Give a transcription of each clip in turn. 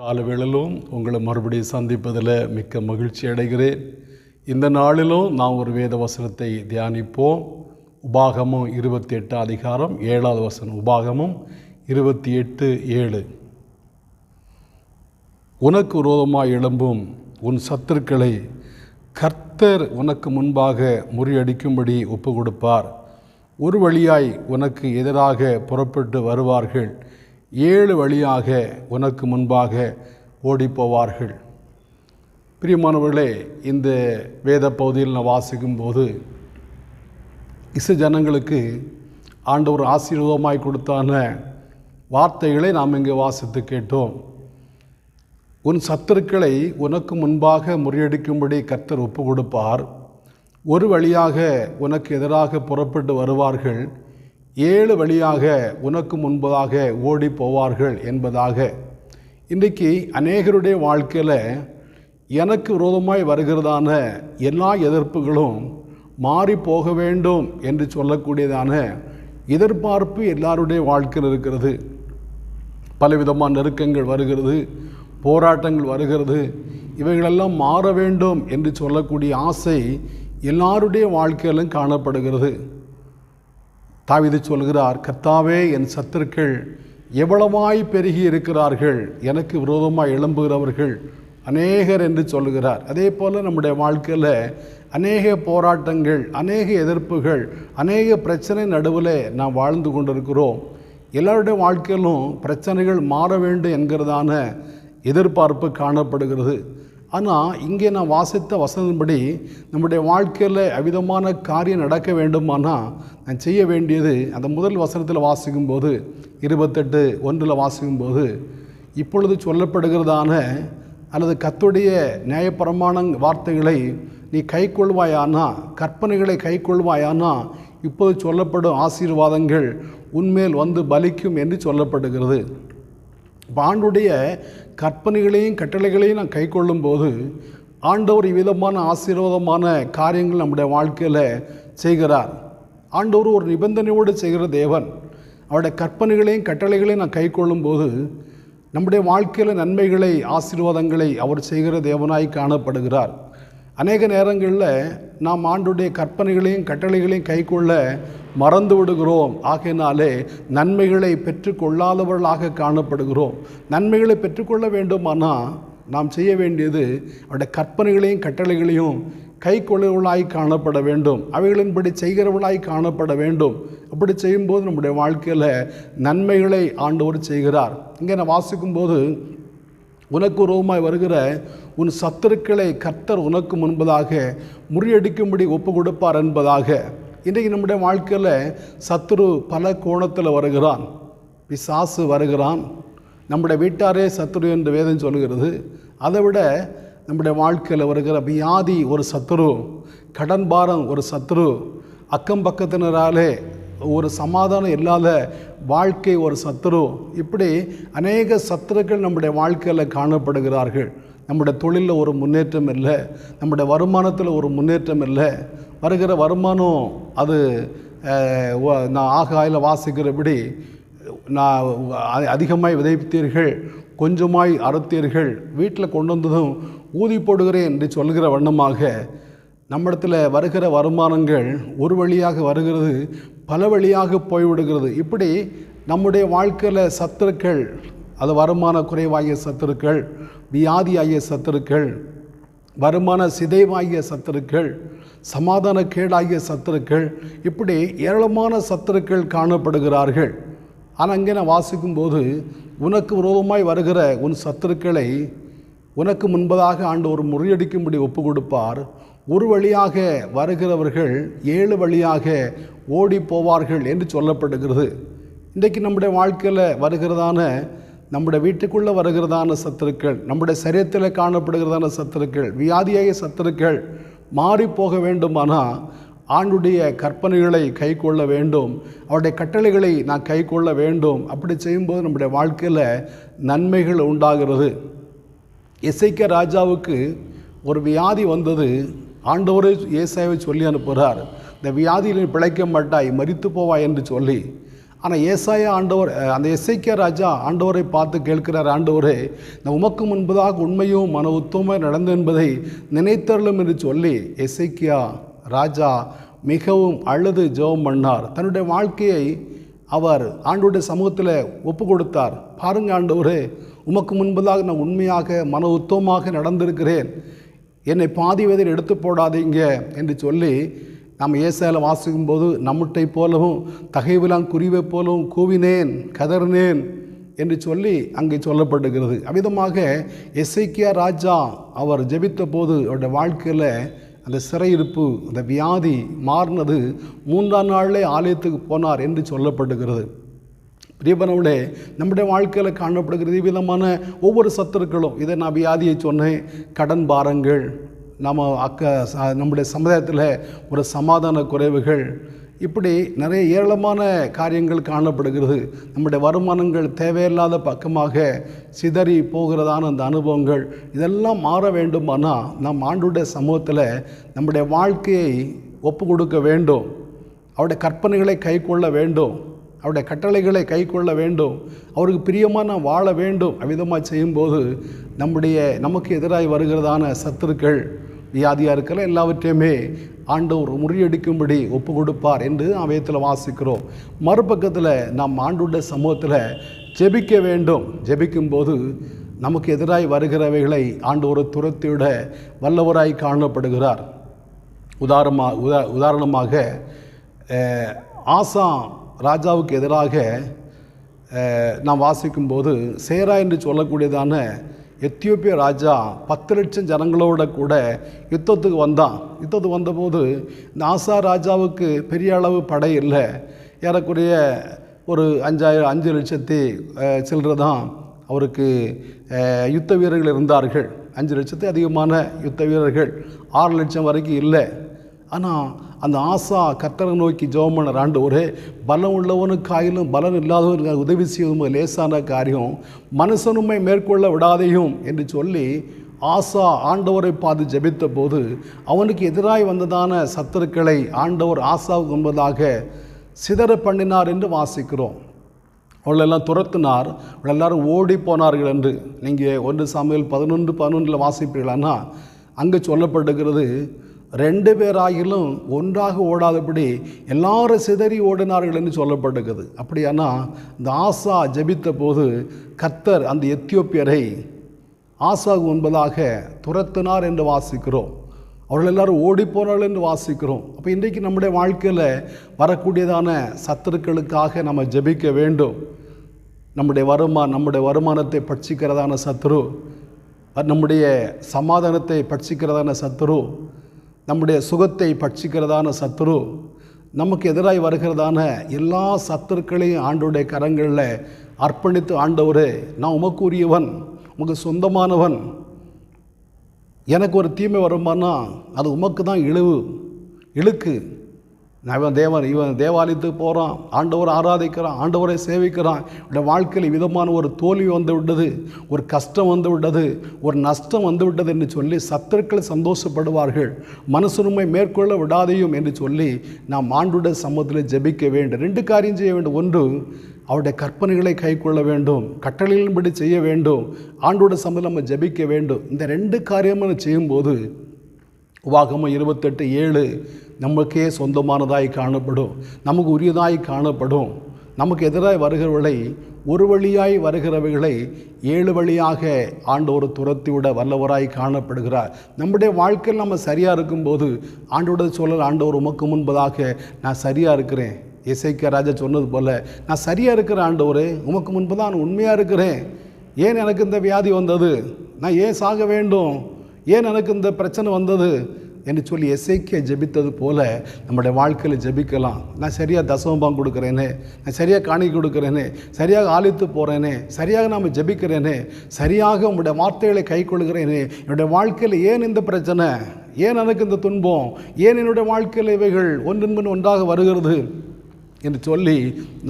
காலவேளிலும் உங்களை மறுபடியும் சந்திப்பதில் மிக்க மகிழ்ச்சி அடைகிறேன். இந்த நாளிலும் நாம் ஒரு வேத வசனத்தை தியானிப்போம். உபாகமும் இருபத்தி எட்டு அதிகாரம் ஏழாவது வசனம் உபாகமும் இருபத்தி எட்டு ஏழு. உனக்கு விரோதமாக எழும்பும் உன் சத்துருக்களை கர்த்தர் உனக்கு முன்பாக முறியடிக்கும்படி ஒப்பு கொடுப்பார் ஒரு வழியாய் உனக்கு எதிராக புறப்பட்டு வருவார்கள். ஏழு வழியாக உனக்கு முன்பாக ஓடிப்போவார்கள். பிரியமானவர்களே இந்த வேத பகுதியில் நான் வாசிக்கும்போது இசை ஜனங்களுக்கு ஆண்டவர் ஆசீர்வாதமாய் கொடுத்தான வார்த்தைகளை நாம் இங்கே வாசித்து கேட்டோம். உன் சத்துருக்களை உனக்கு முன்பாக முறியடிக்கும்படி கர்த்தர் ஒப்பு கொடுப்பார் ஒரு வழியாக உனக்கு எதிராக புறப்பட்டு வருவார்கள். ஏழு வழியாக உனக்கு முன்பதாக ஓடி போவார்கள் என்பதாக. இன்றைக்கு அநேகருடைய வாழ்க்கையில் எனக்கு விரோதமாய் வருகிறதான எல்லா எதிர்ப்புகளும் மாறி போக வேண்டும் என்று சொல்லக்கூடியதான எதிர்பார்ப்பு எல்லாருடைய வாழ்க்கையில் இருக்கிறது. பலவிதமான நெருக்கங்கள் வருகிறது போராட்டங்கள் வருகிறது. இவைகளெல்லாம் மாற வேண்டும் என்று சொல்லக்கூடிய ஆசை எல்லாருடைய வாழ்க்கையிலும் காணப்படுகிறது. தாவிது சொல்கிறார் கர்த்தாவே என் சத்துருக்கள் எவ்வளவாய் பெருகி இருக்கிறார்கள்? எனக்கு விரோதமாக எழும்புகிறவர்கள் அநேகர் என்று சொல்லுகிறார். அதே போல் நம்முடைய வாழ்க்கையில் அநேக போராட்டங்கள் அநேக எதிர்ப்புகள் அநேக பிரச்சனை நடுவில் நாம் வாழ்ந்து கொண்டிருக்கிறோம். எல்லாருடைய வாழ்க்கையிலும் பிரச்சனைகள் மாற வேண்டும் என்கிறதான எதிர்பார்ப்பு காணப்படுகிறது. ஆனால் இங்கே நான் வாசித்த வசனத்தின்படி நம்முடைய வாழ்க்கையில் அவிதமான காரியம் நடக்க வேண்டுமானால் நான் செய்ய வேண்டியது அந்த முதல் வசனத்தில் வாசிக்கும்போது இருபத்தெட்டு ஒன்றில் வாசிக்கும்போது இப்பொழுது சொல்லப்படுகிறதான அல்லது கத்துடைய நியாயப்பிரமாண வார்த்தைகளை நீ கைக்கொள்வாயானா கற்பனைகளை கைக்கொள்வாயானா இப்போது சொல்லப்படும் ஆசீர்வாதங்கள் உன்மேல் வந்து பலிக்கும் என்று சொல்லப்படுகிறது. இப்போ ஆண்டுடைய கற்பனைகளையும் கட்டளைகளையும் நான் கை கொள்ளும்போது ஆண்டவர் இவ்விதமான ஆசீர்வாதமான காரியங்கள் நம்முடைய வாழ்க்கையில் செய்கிறார். ஆண்டவர் ஒரு நிபந்தனையோடு செய்கிற தேவன். அவருடைய கற்பனைகளையும் கட்டளைகளையும் நான் கை கொள்ளும்போது நம்முடைய வாழ்க்கையில் நன்மைகளை ஆசீர்வாதங்களை அவர் செய்கிற தேவனாய் காணப்படுகிறார். அநேக நேரங்களில் நாம் ஆண்டுடைய கற்பனைகளையும் கட்டளைகளையும் கைக்கொள்ள மறந்து விடுகிறோம். ஆகையினாலே நன்மைகளை பெற்றுக்கொள்ளாதவர்களாக காணப்படுகிறோம். நன்மைகளை பெற்றுக்கொள்ள வேண்டுமானால் நாம் செய்ய வேண்டியது அவருடைய கற்பனைகளையும் கட்டளைகளையும் கை காணப்பட வேண்டும். அவைகளின்படி செய்கிறவளாய் காணப்பட வேண்டும். அப்படி செய்யும்போது நம்முடைய வாழ்க்கையில் நன்மைகளை ஆண்டவர் செய்கிறார். இங்கே நான் வாசிக்கும்போது உனக்கு உருவமாய் வருகிற உன் சத்துருக்களை கர்த்தர் உனக்கு முன்பதாக முறியடிக்கும்படி ஒப்பு கொடுப்பார் என்பதாக. இன்றைக்கு நம்முடைய வாழ்க்கையில் சத்துரு பல கோணத்தில் வருகிறான். பிசாசு வருகிறான். நம்முடைய வீட்டாரே சத்துரு என்று வேதம் சொல்கிறது அதை விட நம்முடைய வாழ்க்கையில் வருகிற வியாதி ஒரு சத்துரு கடன் பாரம் ஒரு சத்துரு அக்கம் பக்கத்தினராலே ஒரு சமாதானம் இல்லாத வாழ்க்கை ஒரு சத்துரு. இப்படி அநேக சத்துருக்கள் நம்முடைய வாழ்க்கையில் காணப்படுகிறார்கள். நம்முடைய தொழிலில் ஒரு முன்னேற்றம் இல்லை நம்முடைய வருமானத்தில் ஒரு முன்னேற்றம் இல்லை. வருகிற வருமானம் அது நான் ஆகாயில் வாசிக்கிறபடி நான் அதிகமாய் விதைத்தீர்கள் கொஞ்சமாய் அறுத்தீர்கள் வீட்டில் கொண்டு வந்ததும் ஊதி போடுகிறேன் என்று சொல்கிற வண்ணமாக நம்மிடத்தில் வருகிற வருமானங்கள் ஒரு வழியாக வருகிறது பல வழியாக போய்விடுகிறது. இப்படி நம்முடைய வாழ்க்கையில் சத்துருக்கள் அது வருமான குறைவாகிய சத்துருக்கள் வியாதியாகிய சத்துருக்கள் வருமான சிதைவாகிய சத்துருக்கள் சமாதான கேடாகிய சத்துருக்கள் இப்படி ஏராளமான சத்துருக்கள் காணப்படுகிறார்கள். ஆனால் அங்கே நான் வாசிக்கும்போது உனக்கு விரோதமாய் வருகிற உன் சத்துருக்களை உனக்கு முன்பதாக ஆண்டு ஒரு முறியடிக்கும்படி ஒப்பு கொடுப்பார் ஒரு வழியாக வருகிறவர்கள் ஏழு வழியாக ஓடி போவார்கள் என்று சொல்லப்படுகிறது. இன்றைக்கு நம்முடைய வாழ்க்கையில் வருகிறதான நம்முடைய வீட்டுக்குள்ளே வருகிறதான சத்துருக்கள் நம்முடைய சரீரத்தில் காணப்படுகிறதான சத்துருக்கள் வியாதியாகிய சத்துருக்கள் மாறி போக வேண்டுமானால் ஆண்டுடைய கற்பனைகளை கை கொள்ள வேண்டும். அவருடைய கட்டளைகளை நான் கை கொள்ள வேண்டும். அப்படி செய்யும்போது நம்முடைய வாழ்க்கையில் நன்மைகள் உண்டாகிறது. இசைக்க ராஜாவுக்கு ஒரு வியாதி வந்தது. ஆண்டவரை இயேசாவை சொல்லி அனுப்புகிறார் இந்த வியாதியில் பிழைக்க மாட்டாய் மறித்து போவாய் என்று சொல்லி ஆனால் ஏசாயா ஆண்டவர் அந்த எஸ்ஐக்கிய ராஜா ஆண்டவரை பார்த்து கேட்கிறார் ஆண்டவரே நான் உமக்கு முன்பதாக உண்மையும் மன உத்தமாக நடந்து என்பதை நினைத்தருளும் என்று சொல்லி எஸ்ஐக்கியா ராஜா மிகவும் அழுது ஜெபம் பண்ணார். தன்னுடைய வாழ்க்கையை அவர் ஆண்டோடைய சமூகத்தில் ஒப்பு கொடுத்தார். பாருங்க ஆண்டவரே உமக்கு முன்பதாக நான் உண்மையாக மன உத்தமமாக நடந்திருக்கிறேன். என்னை பாதி வயதில் எடுத்து போடாதீங்க என்று சொல்லி நாம் ஏசாயில் வாசிக்கும் போது நம்முட்டை போலவும் தகைவிலாங் குருவை போலவும் கூவினேன் கதறினேன் என்று சொல்லி அங்கே சொல்லப்படுகிறது. அவ்விதமாக எஸ்ஐக்கியா ராஜா அவர் ஜெபித்த போது அவருடைய வாழ்க்கையில் அந்த சிறையிருப்பு அந்த வியாதி மாறினது மூன்றாம் நாளிலே ஆலயத்துக்கு போனார் என்று சொல்லப்படுகிறது. பிரியபனவுடைய நம்முடைய வாழ்க்கையில் காணப்படுகிறது விதமான ஒவ்வொரு சத்துருக்களும் இதை நான் வியாதியை சொன்னேன் கடன் பாரங்கள் நம்ம அக்க நம்முடைய சமுதாயத்தில் ஒரு சமாதான குறைவுகள். இப்படி நிறைய ஏராளமான காரியங்கள் காணப்படுகிறது. நம்முடைய வருமானங்கள் தேவையில்லாத பக்கமாக சிதறி போகிறதான அந்த அனுபவங்கள் இதெல்லாம் மாற வேண்டுமானால் நம் ஆண்டுடைய சமூகத்தில் நம்முடைய வாழ்க்கையை ஒப்பு கொடுக்க வேண்டும். அவருடைய கற்பனைகளை கை கொள்ள வேண்டும். அவருடைய கட்டளைகளை கை கொள்ள வேண்டும். அவருக்கு பிரியமாக நாம் வாழ வேண்டும். அவ்விதமாக செய்யும்போது நம்முடைய நமக்கு எதிராக வருகிறதான சத்துருக்கள் வியாதியாக இருக்கிற எல்லாவற்றையுமே ஆண்டவர் முறியடிக்கும்படி ஒப்பு கொடுப்பார் என்று அவயத்தில் வாசிக்கிறோம். மறுபக்கத்தில் நாம் ஆண்டுள்ள சமூகத்தில் ஜெபிக்க வேண்டும். ஜெபிக்கும்போது நமக்கு எதிராய் வருகிறவைகளை ஆண்டவர் துரத்திவிட வல்லவராய் காணப்படுகிறார். உதாரணமாக உதா உதாரணமாக ஆசா ராஜாவுக்கு எதிராக நாம் வாசிக்கும்போது சேரா என்று சொல்லக்கூடியதான எத்தியோப்பிய ராஜா பத்து லட்சம் ஜனங்களோட கூட யுத்தத்துக்கு வந்தான். யுத்தத்துக்கு வந்தபோது நாசா ராஜாவுக்கு பெரிய அளவு படை இல்லை. ஏறக்குறைய ஒரு அஞ்சாயிரம் அஞ்சு லட்சத்தி சில்லற தான் அவருக்கு யுத்த வீரர்கள் இருந்தார்கள். அஞ்சு லட்சத்து அதிகமான யுத்த வீரர்கள் ஆறு லட்சம் வரைக்கும் இல்லை. ஆனால் அந்த ஆசா கத்தரை நோக்கி ஜெபம் பண்ணுற ஆண்டு ஒரே பலம் உள்ளவனுக்காயிலும் பலன் இல்லாதவனுக்கு உதவி செய்வதும் லேசான காரியம். மனுஷனுமை மேற்கொள்ள விடாதையும் என்று சொல்லி ஆசா ஆண்டவரை பார்த்து ஜெபித்த போது அவனுக்கு எதிராய் வந்ததான சத்துருக்களை ஆண்டவர் ஆசாவுக்கு முன்பதாக சிதற பண்ணினார் என்று வாசிக்கிறோம். அவளெல்லாம் துரத்தினார். அவள் எல்லாரும் ஓடி போனார்கள் என்று. நீங்கள் ஒன்று சமையல் பதினொன்று பதினொன்றில் வாசிப்பீர்களானா அங்கே சொல்லப்படுகிறது ரெண்டு பேராகிலும் ஒன்றாக ஓடாதபடி எல்லாரும் சிதறி ஓடினார்கள் என்று சொல்லப்படுகிறது. அப்படியானா இந்த ஆசா ஜபித்த போது கர்த்தர் அந்த எத்தியோப்பியரை ஆசா என்பதாக துரத்தினார் என்று வாசிக்கிறோம். அவர்கள் எல்லாரும் ஓடி என்று வாசிக்கிறோம். அப்போ இன்றைக்கு நம்முடைய வாழ்க்கையில் வரக்கூடியதான சத்துருக்களுக்காக நம்ம ஜெபிக்க வேண்டும். நம்முடைய வருமா நம்முடைய வருமானத்தை பட்சிக்கிறதான சத்துரு நம்முடைய சமாதானத்தை பட்சிக்கிறதான சத்துரு நம்முடைய சுகத்தை பட்சிக்கிறதான சத்துரு நமக்கு எதிராய் வருகிறதான எல்லா சத்துருக்களையும் ஆண்டோடைய கரங்களில் அர்ப்பணித்து ஆண்டவரே நான் உமக்கு உரியவன் உமக்கு சொந்தமானவன். எனக்கு ஒரு தீமை வருமானா அது உமக்கு தான் இழிவு இழுக்கு. இவன் தேவன் இவன் தேவாலயத்துக்கு போகிறான் ஆண்டவரை ஆராதிக்கிறான் ஆண்டவரை சேவிக்கிறான். இவனுடைய வாழ்க்கையில் விதமான ஒரு தோல்வி வந்து விட்டது ஒரு கஷ்டம் வந்து விட்டது ஒரு நஷ்டம் வந்து விட்டது என்று சொல்லி சத்துருக்கள் சந்தோஷப்படுவார்கள். மனசுரிமை மேற்கொள்ள விடாதையும் என்று சொல்லி நாம் ஆண்டுடைய சமூகத்தில் ஜெபிக்க வேண்டும். ரெண்டு காரியம் செய்ய வேண்டும். ஒன்று அவருடைய கற்பனைகளை கைக்கொள்ள வேண்டும் கட்டளையின்படி செய்ய வேண்டும் ஆண்டோட சமூகம் நம்ம ஜெபிக்க வேண்டும். இந்த ரெண்டு காரியமும் செய்யும்போது உபாகமம் இருபத்தெட்டு ஏழு நமக்கே சொந்தமானதாய் காணப்படும். நமக்கு உரியதாய் காணப்படும். நமக்கு எதிராக வருகிறவர்களை ஒரு வழியாய் வருகிறவைகளை ஏழு வழியாக ஆண்டவர் துரத்திவிட வல்லவராய் காணப்படுகிறார். நம்முடைய வாழ்க்கையில் நம்ம சரியாக இருக்கும்போது ஆண்டோட சூழல் ஆண்டவர் உமக்கு முன்பதாக நான் சரியாக இருக்கிறேன். இசைக்க ராஜா சொன்னது போல் நான் சரியாக இருக்கிற ஆண்டவரே உமக்கு முன்பு தான் நான் உண்மையாக இருக்கிறேன். ஏன் எனக்கு இந்த வியாதி வந்தது? நான் ஏன் சாக வேண்டும்? ஏன் எனக்கு இந்த பிரச்சனை வந்தது? என்று சொல்லி எசைக்க ஜெபித்தது போல நம்முடைய வாழ்க்கையில் ஜெபிக்கலாம். நான் சரியாக தசமபாம் கொடுக்குறேனே நான் சரியாக காணி கொடுக்குறேனே சரியாக ஆலித்து போகிறேனே சரியாக நாம் ஜெபிக்கிறேனே சரியாக உங்களுடைய வார்த்தைகளை கை கொள்கிறேனே என்னுடைய வாழ்க்கையில் ஏன் இந்த பிரச்சனை? ஏன் எனக்கு இந்த துன்பம்? ஏன் என்னுடைய வாழ்க்கையில் இவைகள் ஒன்றின்பின் ஒன்றாக வருகிறது? என்று சொல்லி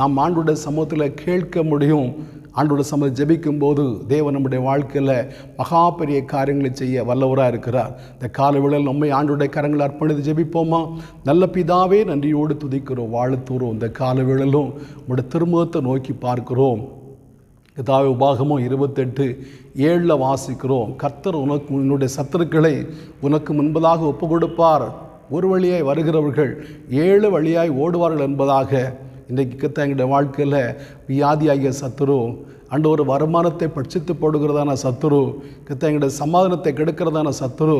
நாம் ஆண்டுடைய சமூகத்தில் கேட்க முடியும். ஆண்டோட சம ஜெபிக்கும் போது தேவன் நம்முடைய வாழ்க்கையில் மகா பெரிய காரியங்களை செய்ய வல்லவராக இருக்கிறார். இந்த கால விழல் நம்மை ஆண்டுடைய கரங்களை அர்ப்பணித்து ஜெபிப்போமா? நல்ல பிதாவே நன்றியோடு துதிக்கிறோம் வாழ்த்துறோம். இந்த கால விழலும் உங்களுடைய திருமுகத்தை நோக்கி பார்க்கிறோம். இதாவே உபாகமும் இருபத்தெட்டு ஏழில் வாசிக்கிறோம். கர்த்தர் உனக்கு உன்னுடைய சத்துருக்களை உனக்கு முன்பதாக ஒப்பு கொடுப்பார் ஒரு வழியாய் வருகிறவர்கள் ஏழு வழியாய் ஓடுவார்கள் என்பதாக இன்றைக்கு எங்களுடைய வாழ்க்கையில் வியாதியாகிய சத்துரு அண்டு ஒரு வருமானத்தை பட்சித்து போடுகிறதான சத்துரு கித்த எங்களுடைய சமாதானத்தை கெடுக்கிறதான சத்துரு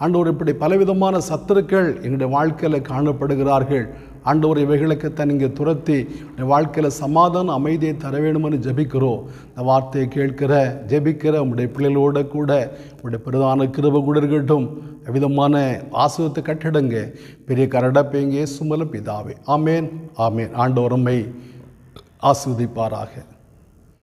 அண்டு ஒரு இப்படி பலவிதமான சத்துருக்கள் எங்களுடைய வாழ்க்கையில் காணப்படுகிறார்கள். ஆண்டவர் இவைகளுக்கு இங்கே துரத்தி வாழ்க்கையில் சமாதான அமைதியை தர வேணும்னு ஜபிக்கிறோம். இந்த வார்த்தையை கேட்கிற ஜெபிக்கிற உங்களுடைய பிள்ளைகளோட கூட உங்களுடைய பிரதான கிருப கூட இருக்கட்டும். விதமான ஆசுவத்தை கட்டிடுங்க. பெரிய கரடப்பேங்கே சுமல பிதாவே. ஆமேன் ஆமேன். ஆண்டவரம்மை ஆஸ்வதிப்பாராக